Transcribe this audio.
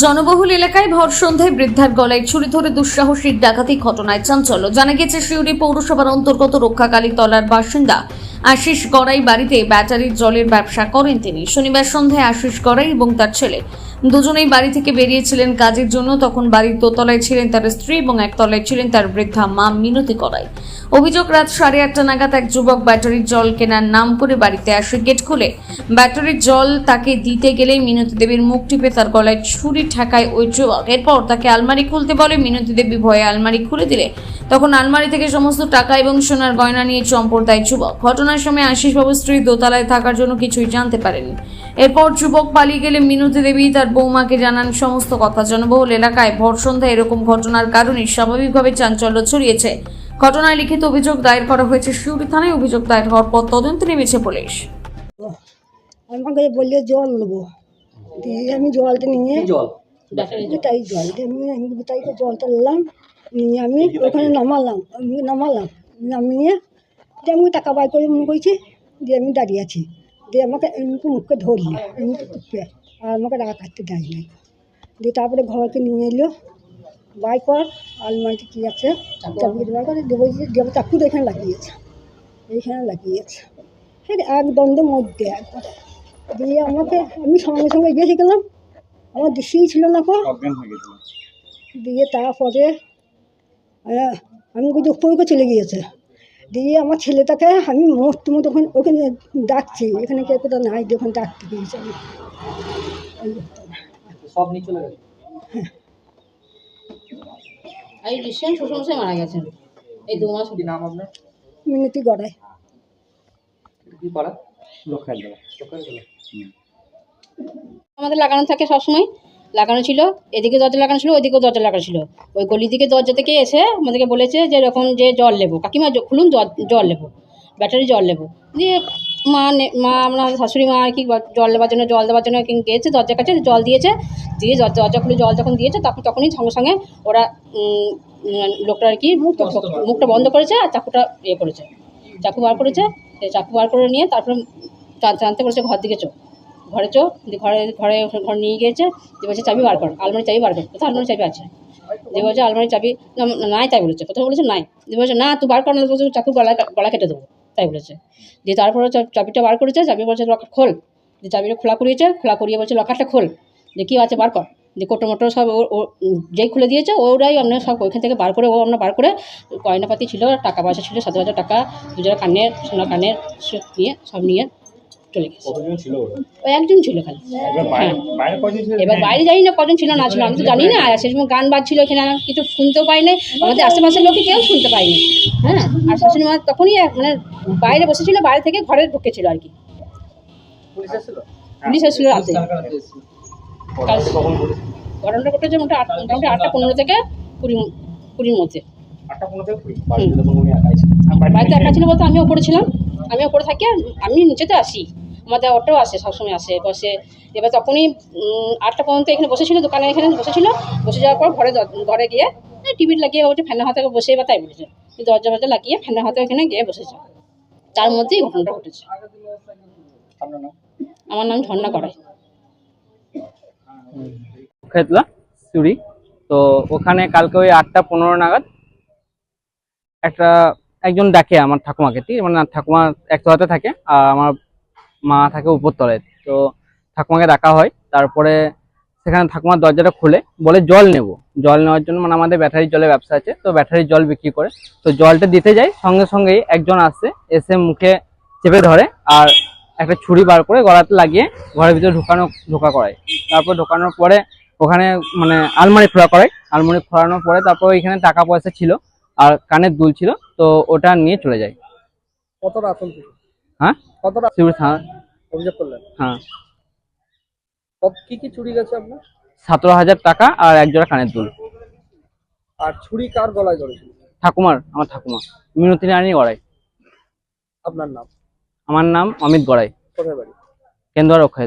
জনবহুল এলাকায় ভর সন্ধ্যায় বৃদ্ধার গলায় ছুরি ধরে দুঃসাহসিক ডাকাতি ঘটনায় চাঞ্চল্য। জানা গেছে শিউরি পৌরসভার অন্তর্গত রক্ষাকালী তলার বাসিন্দা আশিস গড়াই বাড়িতে ব্যাটারির জলের ব্যবসা করেন তিনি। শনিবার সন্ধ্যায় আশিস গড়াই এবং তার ছেলে দুজনেই বাড়ি থেকে বেরিয়েছিলেন কাজের জন্য। তখন বাড়ির দোতলায় ছিলেন তার স্ত্রী এবং একতলায় ছিলেন তার বৃদ্ধা মা মিনতি করাই অভিযোগ, রাত সাড়ে আটটা নাগাদ এক যুবক ব্যাটারির জল কেনার নাম করে বাড়িতে আসে গেট খুলে। ব্যাটারির জল তাকে দিতে গেলে মিনতি দেবীর মুখ টিপে তার গলায় ছুরি ঠেকায় ওই যুবক। এরপর তাকে আলমারি খুলতে বলে, মিনতি দেবী ভয়ে আলমারি খুলে দিলে? তখন আলমারি থেকে সমস্ত টাকা এবং সোনার গয়না নিয়ে চম্পর দেয় যুবক। ঘটনার সময় আশিসবাবু স্ত্রী দোতলায় থাকার জন্য কিছুই জানতে পারেনি। এরপর যুবক পালিয়ে গেলে মিনতি দেবী তার বৌমাকে জানান সমস্ত কথা জনবহুল এলাকায়। ভর সন্ধ্যায় এরকম ঘটনার কারণে স্বাভাবিকভাবে চাঞ্চল্য ছড়িয়েছে। ঘটনায় লিখিত অভিযোগ দায়ের করা হয়েছে। শিউরি থানায় অভিযোগ দায়ের হওয়ার পর তদন্তে নেমেছে পুলিশ। আমাকে বললে জল নেব। দিয়ে আমি জলটা নিয়ে জল? তাই জল। আমি তাই জলটা নিলাম। নিয়ে আমি ওখানে নামালাম আমি নামালাম নামিয়ে দিয়ে আমি টাকা বাই করে মনে করছি দিয়ে আমি দাঁড়িয়ে আছি। দিয়ে আমাকে এমনি মুখকে ধরলি এমনি টুপে আর আমাকে টাকা কাটতে দেয় না দিয়ে তারপরে ঘরকে নিয়ে এলো বাই কর আলমারিতে কী আছে বার করে দেবো দেবো চাকু তো এখানে লাগিয়েছে এইখানে লাগিয়েছে। হ্যাঁ এক দ্বন্দ্বের মধ্যে একবারে। দিয়ে আমাকে আমি সঙ্গে সঙ্গে গেছে গেলাম আমার দৃশ্যই ছিল না কো। অজ্ঞান গেছিল দিয়ে তারপরে আমি বুঝি উপরে চলে গিয়েছে। দিয়ে আমার ছেলেটাকে আমি মস্ত মতো ওখানে ওখানে ডাকছি। এখানে কে কোথাও নাই দিয়ে ওখানে ডাকতে গিয়েছি। আমি এই সব নিয়ে চলে গেছে? এই রিসেন্ট শ্বশুরমশাই মারা গেছেন। এই দু মাস কি নাম আপনার? মিনতি গড়ায় কি পাড়া? লোকাল লোকাল আমাদের লাগানো থাকে সবসময়। লাগানো ছিল এদিকে দরজা লাগানো ছিল ওইদিকেও দরজা লাগানো ছিল। ওই গলি দিকে দরজা থেকে এসে আমাদেরকে বলেছে যে এরকম যে জল নেব। কাকিমা খুলুন জল নেব ব্যাটারি জল নেব। দিয়ে মা নে- মা আমরা শাশুড়ি মা আর কি জল নেবার জন্য জল দেওয়ার জন্য কি গিয়েছে দরজার কাছে জল দিয়েছে। দিয়ে দরজা খুলে জল যখন দিয়েছে তখন তখনই সঙ্গে সঙ্গে ওরা লোকটা আর কি মুখটা বন্ধ করেছে। আর চাকুটা ইয়ে করেছে। চাকু বার করেছে চাকু বার করে নিয়ে তারপরে টানতে বলেছে ঘর দিকে চো ঘরে চো ঘরে ঘরে ঘর নিয়ে গিয়েছে, দিয়ে বলছে চাবি বার কর আলমারি চাবি বার কর, কোথাও আলমারি চাবি আছে? দিয়ে বলছে আলমারি চাবি নাই তাই বলেছে কোথাও বলেছে নাই, দিয়ে বলছে না, তুই বার কর না বলছে চাকু গলা গলা কেটে দেবো, তাই বলেছে, দিয়ে তারপরে চাবিটা বার করেছে, চাবি বলছে লকার খোল, দিয়ে চাবিটা খোলা করিয়েছে, খোলা করিয়ে বলছে লকারটা খোল যে কী আছে বার কর, দিয়ে কোটো মোটো সব ও যেই খুলে দিয়েছে, ওরাই আপনার সব ওইখান থেকে বার করে, ও আমরা বার করে গয়নাপাতি ছিল, টাকা পয়সা ছিল, সাত হাজার টাকা, দুজোড়া কানের, সোনা কানের নিয়ে, সব নিয়ে চলে গেছে একজন ছিল খালি এবার বাইরে জানি না কজন ছিল না ছিল আমি তো জানি না। আর গান বাজছিল এখানে কিছু শুনতেও পাই নাই। আমাদের আশেপাশের লোকে কেউ শুনতে পাইনি হ্যাঁ? আর শাশুড়ি মা তখনই মানে বাইরে বসেছিল বাইরে থেকে ঘরে ঢুকেছিল আর কি। পুলিশ এসেছিল? রাতে। কাল কখন করেছে ঘটনাটা ঘটেছে মোটামুটি আটটা পনেরো থেকে কুড়ি কুড়ির মধ্যে। বাড়িতে একা ছিল বলতে আমি ওপরে ছিলাম আমি ওপরে থাকি আর আমি নিচেতে আসি। আমাদের অটো আসে সবসময় আসে। বসে এবার তখনই আটটা পর্যন্ত এখানে বসেছিল দোকানে এখানে বসেছিল। বসে যাওয়ার পর ঘরে ঘরে গিয়ে টিভি লাগিয়ে বলছে ফ্যানের হাতে বসে বা তাই বলেছে। কিন্তু দরজা ফরজা লাগিয়ে ফ্যানের হাতে এখানে গিয়ে বসেছে। তার মধ্যেই ঘটনাটা ঘটেছে। আমার নাম ঝর্ণা করাই খেতলা চুরি। তো ওখানে কালকে ওই আটটা পনেরো নাগাদ একটা একজন ডাকে আমার ঠাকুমাকে ঠিক? মানে ঠাকুমা এক হাতে থাকে আর আমার মা থাকে উপরতলায়। তো ঠাকুমাকে ডাকা হয়। তারপরে সেখানে ঠাকুমার দরজাটা খুলে বলে, জল নেব। জল নেওয়ার জন্য মানে আমাদের ব্যাটারির জলের ব্যবসা আছে। তো ব্যাটারির জল বিক্রি করে। তো জলটা দিতে যাই, সঙ্গে সঙ্গেই একজন আসে, এসে মুখে চেপে ধরে আর একটা ছুরি বার করে গলাতে লাগিয়ে ঘরের ভিতরে ঢুকানো, ঢোকা করায়। তারপর ঢোকানোর পরে ওখানে মানে আলমারি খোলা করে আলমারি খোলানোর পরে তারপর এখানে টাকা পয়সা ছিল আর কানের দুল ছিল। তো ওটা নিয়ে চলে যায়। কতটা আতঙ্ক হ্যাঁ? কতটা থানা অভিযোগ করলেন? হ্যাঁ। কত কি কি চুরি গেছে আপনার? সতেরো হাজার টাকা আর এক জোড়া কানের দুল। আর ছুরি কার গলায় ধরেছিল? ঠাকুমার আমার ঠাকুমা। মিনতি রানী গড়াই। আপনার নাম? আমার নাম অমিত গড়াই। কোথায় বাড়ি? কেন্দ্র রক্ষা